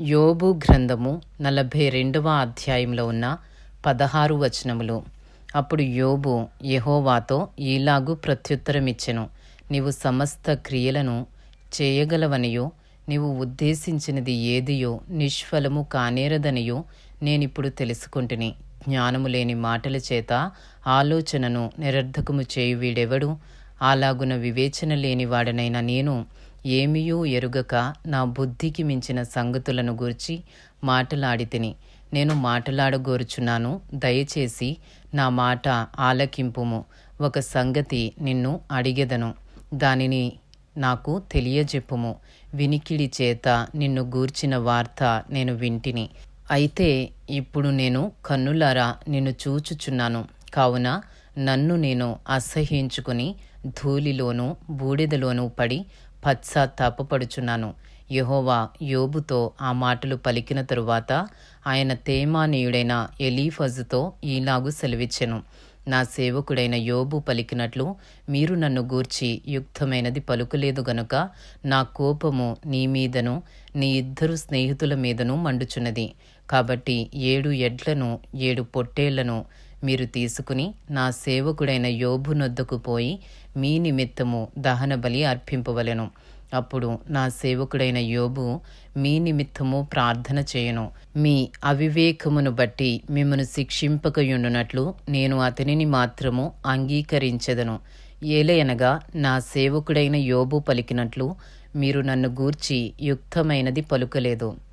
యోబు గ్రంథము నలభై రెండవ అధ్యాయంలో ఉన్న పదహారు వచనములు. అప్పుడు యోబు యహోవాతో ఈలాగు ప్రత్యుత్తరమిచ్చెను. నీవు సమస్త క్రియలను చేయగలవనియో నీవు ఉద్దేశించినది ఏదియో నిష్ఫలము కానేరదనియో నేనిప్పుడు తెలుసుకుంటుని. జ్ఞానము లేని మాటల చేత ఆలోచనను నిరర్ధకము చేయు వీడెవడు అలాగున వివేచన లేనివాడనైన నేను ఏమియూ ఎరుగక నా బుద్ధికి మించిన సంగతులను గూర్చి మాటలాడితిని నేను మాటలాడగోరుచున్నాను దయచేసి నా మాట ఆలకింపుము. ఒక సంగతి నిన్ను అడిగెదను దానిని నాకు తెలియజెప్పుము. వినికిడి చేత నిన్ను గూర్చిన వార్త నేను వింటిని. అయితే ఇప్పుడు నేను కన్నులారా నిన్ను చూచుచున్నాను. కావున నన్ను నేను అసహ్యించుకుని ధూళిలోనూ బూడిదలోనూ పడి పశ్చాత్తాపడుచున్నాను యహోవా యోబుతో ఆ మాటలు పలికిన తరువాత ఆయన తేమానీయుడైన ఎలీఫజుతో ఈలాగు సెలవిచ్చెను. నా సేవకుడైన యోబు పలికినట్లు మీరు నన్ను గూర్చి యుక్తమైనది పలుకులేదు గనుక నా కోపము నీ మీదను నీ ఇద్దరు స్నేహితుల మీదను మండుచున్నది. కాబట్టి ఏడు ఎడ్లను ఏడు పొట్టేళ్ళను మీరు తీసుకుని నా సేవకుడైన యోబు నొద్దకు పోయి మీ నిమిత్తము దహన బలి అర్పింపవలెను. అప్పుడు నా సేవకుడైన యోబు మీ నిమిత్తము ప్రార్థన చేయను. మీ అవివేకమును బట్టి మిమ్మను శిక్షింపకయుండునట్లు నేను అతనిని మాత్రము అంగీకరించదను. ఏలయనగా నా సేవకుడైన యోబు పలికినట్లు మీరు నన్ను గూర్చి యుక్తమైనది పలుకలేదు.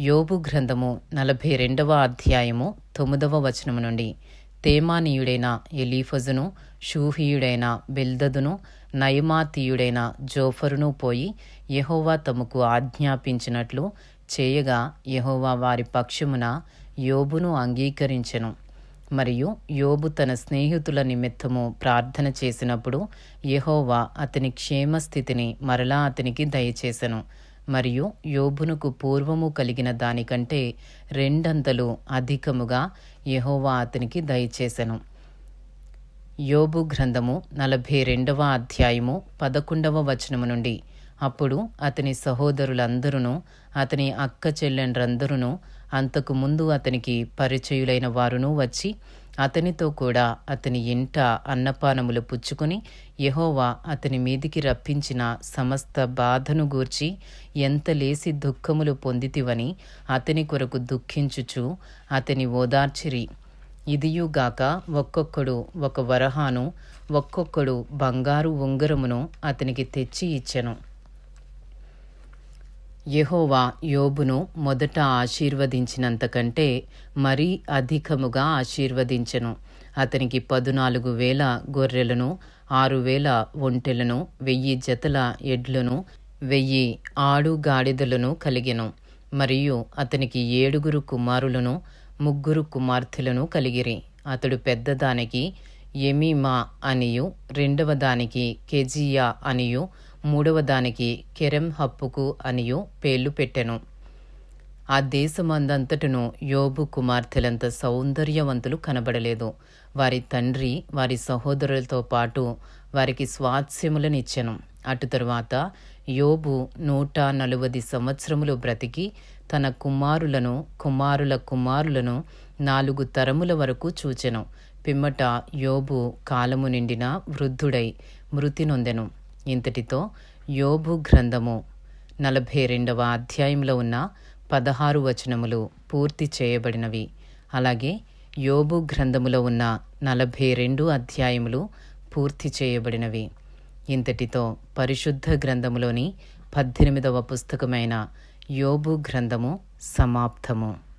యోబు గ్రంథము నలభై రెండవ అధ్యాయము తొమ్మిదవ వచనము నుండి. తేమానీయుడైన ఎలీఫజును షూహీయుడైన బెల్దదును నయమాతీయుడైన జోఫరును పోయి యెహోవా తమకు ఆజ్ఞాపించినట్లు చేయగా యహోవా వారి పక్షమున యోబును అంగీకరించెను. మరియు యోబు తన స్నేహితుల నిమిత్తము ప్రార్థన చేసినప్పుడు యహోవా అతని క్షేమస్థితిని మరలా అతనికి దయచేసెను. మరియు యోబునకు పూర్వము కలిగిన దానికంటే రెండంతలు అధికముగా యహోవా అతనికి దయచేసెను. యోబు గ్రంథము నలభై రెండవ అధ్యాయము పదకొండవ వచనము నుండి అప్పుడు అతని సహోదరులందరూ అతని అక్క చెల్లెండ్రందరూ అంతకు ముందు అతనికి పరిచయులైన వారును వచ్చి అతనితో కూడా అతని ఇంట అన్నపానములు పుచ్చుకుని యహోవా అతని మీదికి రప్పించిన సమస్త బాధను గూర్చి ఎంత లేసి దుఃఖములు పొందితివని అతని కొరకు దుఃఖించుచు అతని ఓదార్చిరి. ఇదియుగాక ఒక్కొక్కడు ఒక వరహాను ఒక్కొక్కడు బంగారు ఉంగరమును అతనికి తెచ్చి ఇచ్చెను. యెహోవా యోబును మొదట ఆశీర్వదించినంతకంటే మరీ అధికముగా ఆశీర్వదించెను. అతనికి పదునాలుగు వేల గొర్రెలను ఆరు వేల ఒంటెలను వెయ్యి జతల ఎడ్లను వెయ్యి ఆడు గాడిదలను కలిగెను. మరియు అతనికి ఏడుగురు కుమారులను ముగ్గురు కుమార్తెలను కలిగిరి. అతడు పెద్దదానికి ఎమీమా అనియు రెండవ దానికి కెజియా అనియు మూడవ దానికి కెరెం హప్పుకు అనియు పేర్లు పెట్టెను. ఆ దేశమందంతటను యోబు కుమార్తెలంత సౌందర్యవంతులు కనబడలేదు. వారి తండ్రి వారి సహోదరులతో పాటు వారికి స్వాస్యములనిచ్చెను అటు తరువాత యోబు నూట నలువది సంవత్సరములు బ్రతికి తన కుమారులను కుమారుల కుమారులను నాలుగు తరముల వరకు చూచెను. పిమ్మట యోబు కాలము నిండిన వృద్ధుడై మృతి నొందెను. ఇంతటితో యోబు గ్రంథము నలభై రెండవ అధ్యాయంలో ఉన్న పదహారు వచనములు పూర్తి చేయబడినవి. అలాగే యోబు గ్రంథములో ఉన్న నలభై రెండు అధ్యాయములు పూర్తి చేయబడినవి. ఇంతటితో పరిశుద్ధ గ్రంథములోని పద్దెనిమిదవ పుస్తకమైన యోబు గ్రంథము సమాప్తము.